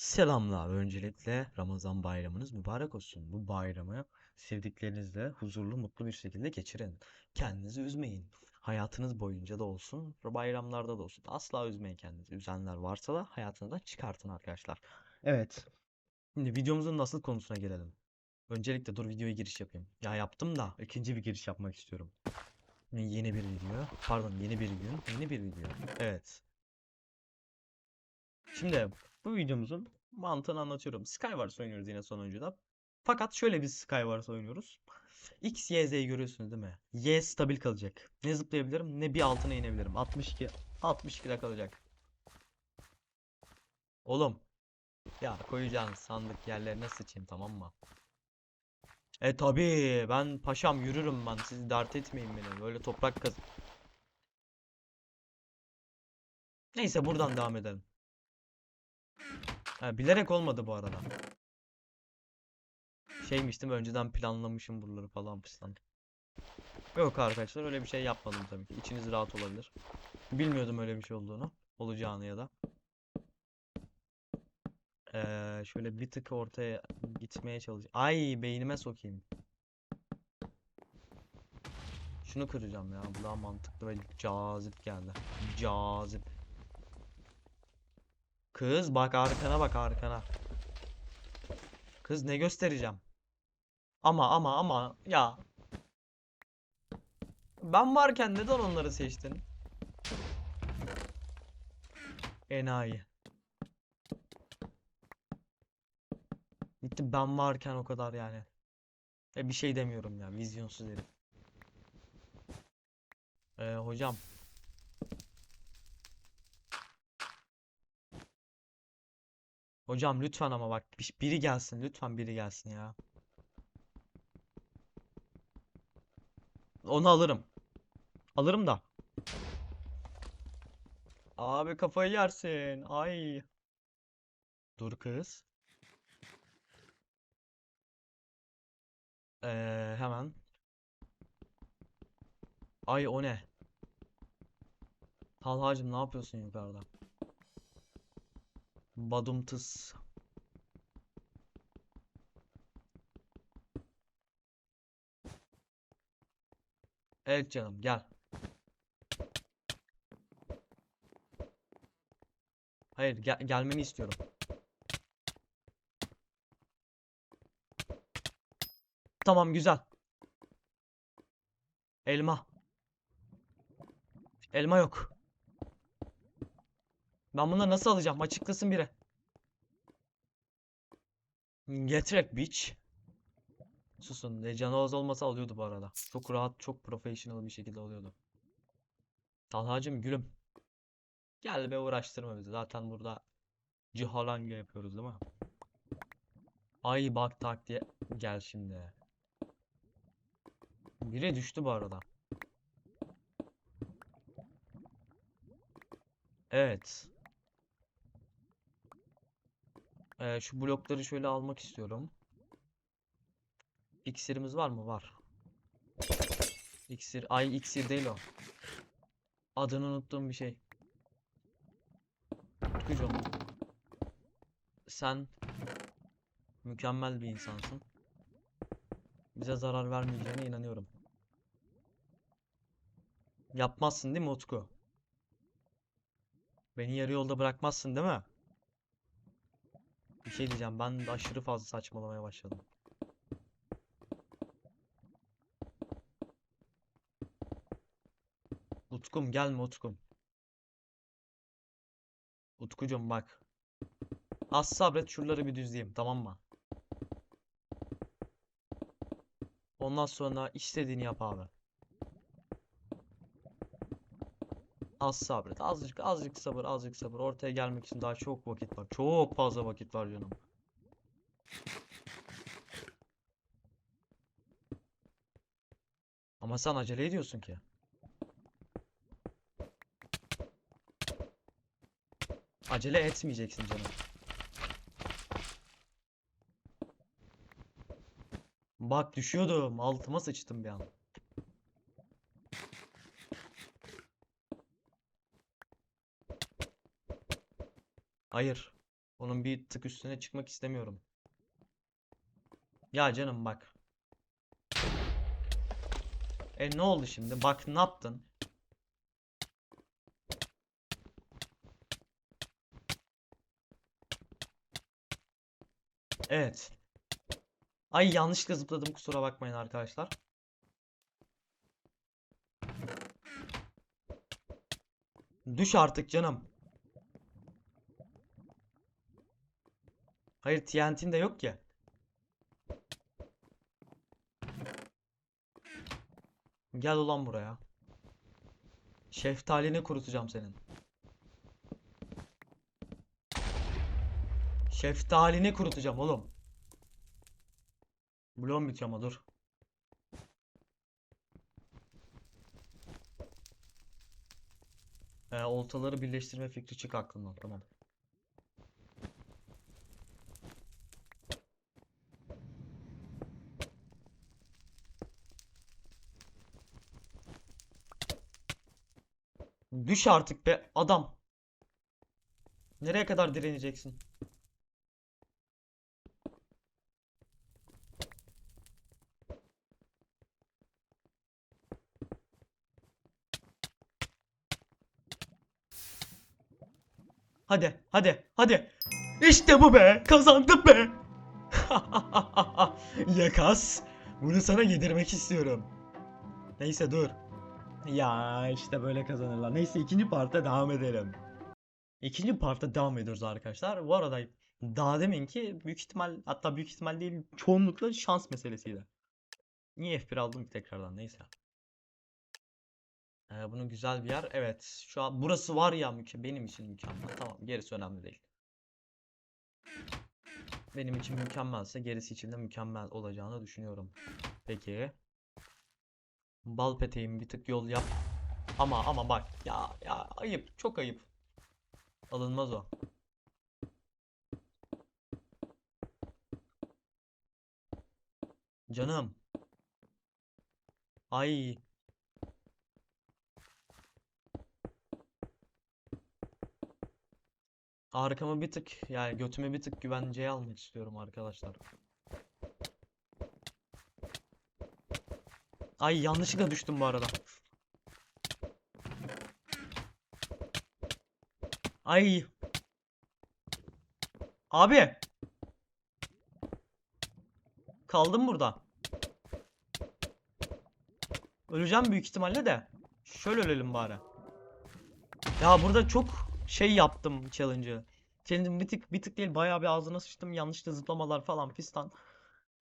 Selamlar. Öncelikle Ramazan bayramınız mübarek olsun. Bu bayramı sevdiklerinizle huzurlu, mutlu bir şekilde geçirin. Kendinizi üzmeyin. Hayatınız boyunca da olsun, bayramlarda da olsun. Asla üzmeyin kendinizi. Üzenler varsa da hayatınızdan çıkartın arkadaşlar. Evet. Şimdi videomuzun nasıl konusuna gelelim. Öncelikle dur videoya giriş yapayım. Ya yaptım da ikinci bir giriş yapmak istiyorum. Yeni bir video. Pardon, yeni bir gün, yeni bir video. Evet. Şimdi bu videomuzun mantığını anlatıyorum. Skywars oynuyoruz yine sonuncuda. Fakat şöyle bir Skywars oynuyoruz. X, Y, Z'yi görüyorsunuz değil mi? Y stabil kalacak. Ne zıplayabilirim ne bir altına inebilirim. 62 62'de kalacak. Oğlum. Ya koyacağın sandık yerlerine sıçayım tamam mı? E tabi ben paşam yürürüm ben. Siz dert etmeyin beni. Böyle toprak kaz. Neyse buradan devam edelim. Ha, bilerek olmadı bu arada. Şeymiş değil mi? Önceden planlamışım buraları falan fistan. Yok arkadaşlar öyle bir şey yapmadım tabii ki. İçiniz rahat olabilir. Bilmiyordum öyle bir şey olduğunu. Olacağını ya da. Ee, şöyle bir tık ortaya gitmeye çalışacağım. Ay beynime sokayım. Şunu kıracağım ya. Bu daha mantıklı ve cazip geldi. Cazip. Kız bak arkana bak arkana. Kız ne göstereceğim? Ama ama ama ya. Ben varken neden onları seçtin? Enayi. Gitti ben varken o kadar yani. E bir şey demiyorum ya vizyonsuz herif. Ee, hocam. Hocam lütfen ama bak bir- biri gelsin lütfen biri gelsin ya. Onu alırım. Alırım da. Abi kafayı yersin. Ay. Dur kız. Ee, hemen. Ay o ne? Talhacım ne yapıyorsun yukarıda? Badumtıs. Evet canım gel. Hayır gel gelmeni istiyorum. Tamam güzel. Elma. Elma yok. Ben bunları nasıl alacağım? Açıklasın biri. Getrek Beach. Susun. E, Canoz olmasa alıyordu bu arada. Çok rahat, çok professional bir şekilde alıyordu. Talhacım gülüm. Gel be uğraştırma bizi. Zaten burada cihalanga yapıyoruz değil mi? Ay bak tak diye. Gel şimdi. Biri düştü bu arada. Evet. Ee, şu blokları şöyle almak istiyorum. İksirimiz var mı? Var. İksir. Ay iksir değil o. Adını unuttuğum bir şey. Utkucuğum. Sen mükemmel bir insansın. Bize zarar vermeyeceğine inanıyorum. Yapmazsın değil mi Utku? Beni yarı yolda bırakmazsın değil mi? Bir şey diyeceğim. Ben aşırı fazla saçmalamaya başladım. Utkum gelme Utkum. Utkucum bak. Az sabret şuraları bir düzleyeyim tamam mı? Ondan sonra istediğini yap abi. Az sabret. Azıcık azıcık sabır azıcık sabır. Ortaya gelmek için daha çok vakit var. Çok fazla vakit var canım. Ama sen acele ediyorsun ki. Acele etmeyeceksin canım. Bak düşüyordum. Altıma sıçtım bir an. Hayır. Onun bir tık üstüne çıkmak istemiyorum. Ya canım bak. E ne oldu şimdi? Bak ne yaptın? Evet. Ay yanlışlıkla zıpladım kusura bakmayın arkadaşlar. Düş artık canım. Hayır TNT'in de yok ki. Gel ulan buraya. Şeftalini kurutacağım senin. Şeftalini kurutacağım oğlum. Bloğum bitiyor ama dur. Ee, oltaları birleştirme fikri çık aklımdan. Tamam. Düş artık be adam. Nereye kadar direneceksin? Hadi, hadi, hadi. İşte bu be. Kazandım be. Yakas. Bunu sana yedirmek istiyorum. Neyse dur. Ya işte böyle kazanırlar. Neyse ikinci parta devam edelim. İkinci parta devam ediyoruz arkadaşlar. Bu arada daha deminki büyük ihtimal hatta büyük ihtimal değil çoğunlukla şans meselesiydi. Niye F1 aldım ki tekrardan neyse. Ee, bunun güzel bir yer. Evet. Şu an burası var ya benim için mükemmel. Tamam gerisi önemli değil. Benim için mükemmelse gerisi için de mükemmel olacağını düşünüyorum. Peki. Bal peteğim bir tık yol yap. Ama ama bak ya ya ayıp çok ayıp. Alınmaz o. Canım. Ay. Arkamı bir tık yani götümü bir tık güvenceye almak istiyorum arkadaşlar. Ay yanlışlıkla düştüm bu arada. Ay. Abi. Kaldım burada. Öleceğim büyük ihtimalle de. Şöyle ölelim bari. Ya burada çok şey yaptım challenge'ı. Challenge'ın bir tık bir tık değil bayağı bir ağzına sıçtım. Yanlışlıkla zıplamalar falan fistan.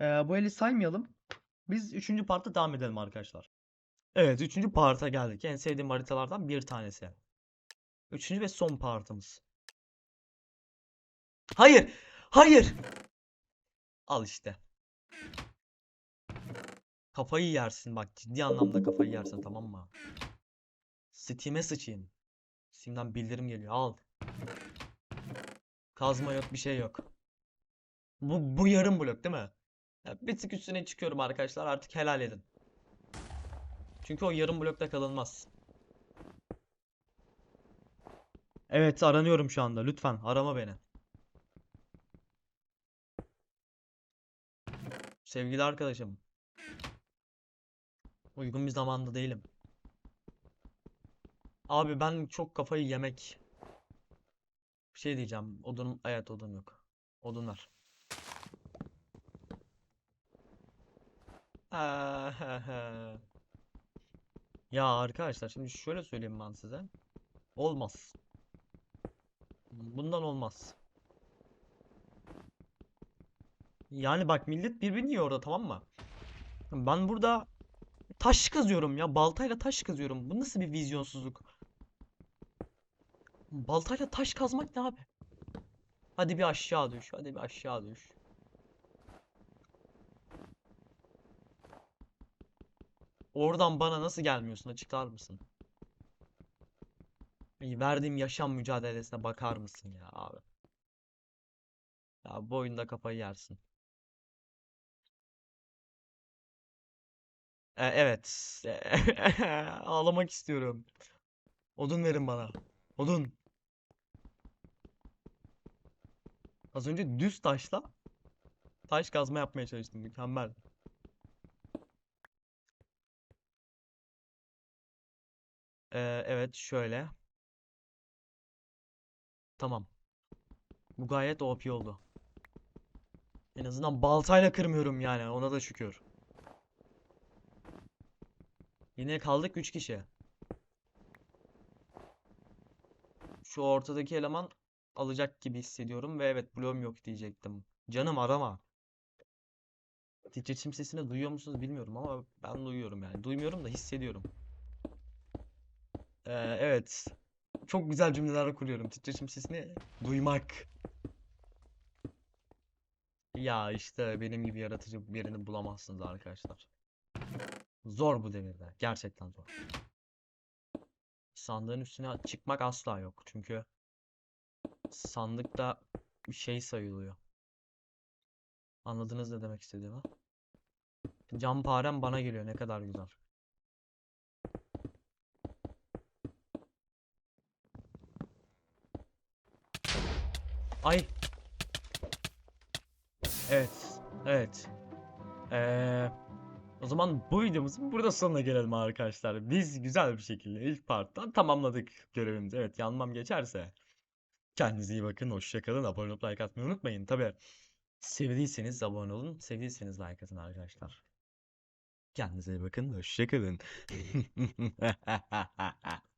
Ee, bu eli saymayalım. Biz 3. parta devam edelim arkadaşlar. Evet 3. parta geldik. En sevdiğim haritalardan bir tanesi. 3. ve son partımız. Hayır! Hayır! Al işte. Kafayı yersin bak ciddi anlamda kafayı yersin tamam mı? Steam'e sıçayım. Steam'den bildirim geliyor al. Kazma yok bir şey yok. Bu, bu yarım blok değil mi? Bir tık üstüne çıkıyorum arkadaşlar artık helal edin. Çünkü o yarım blokta kalınmaz. Evet aranıyorum şu anda lütfen arama beni. Sevgili arkadaşım. Uygun bir zamanda değilim. Abi ben çok kafayı yemek. Bir şey diyeceğim. Odun, evet odun yok. Odun var. Ya arkadaşlar şimdi şöyle söyleyeyim ben size. Olmaz. Bundan olmaz. Yani bak millet birbirini yiyor orada tamam mı? Ben burada taş kazıyorum ya. Baltayla taş kazıyorum. Bu nasıl bir vizyonsuzluk? Baltayla taş kazmak ne abi? Hadi bir aşağı düş. Hadi bir aşağı düş. Oradan bana nasıl gelmiyorsun? Açıklar mısın? Verdiğim yaşam mücadelesine bakar mısın ya abi? Ya bu oyunda kafayı yersin. E, evet. Ağlamak istiyorum. Odun verin bana. Odun. Az önce düz taşla taş kazma yapmaya çalıştım. Mükemmel. Ee, evet şöyle. Tamam. Bu gayet OP oldu. En azından baltayla kırmıyorum yani. Ona da şükür. Yine kaldık 3 kişi. Şu ortadaki eleman alacak gibi hissediyorum ve evet bloğum yok diyecektim. Canım arama. Titreşim sesini duyuyor musunuz bilmiyorum ama ben duyuyorum yani. Duymuyorum da hissediyorum. Ee, evet. Çok güzel cümleler kuruyorum. Titreşim sesini duymak. Ya işte benim gibi yaratıcı birini bulamazsınız arkadaşlar. Zor bu devirde. Gerçekten zor. Sandığın üstüne çıkmak asla yok. Çünkü sandıkta şey sayılıyor. Anladınız ne demek istediğimi? Camparem bana geliyor. Ne kadar güzel. Ay. Evet. Evet. Ee, o zaman bu videomuzun burada sonuna gelelim arkadaşlar. Biz güzel bir şekilde ilk parttan tamamladık görevimizi. Evet yanmam geçerse. Kendinize iyi bakın. Hoşça kalın. Abone olup like atmayı unutmayın. Tabi sevdiyseniz abone olun. Sevdiyseniz like atın arkadaşlar. Kendinize iyi bakın. Hoşça kalın.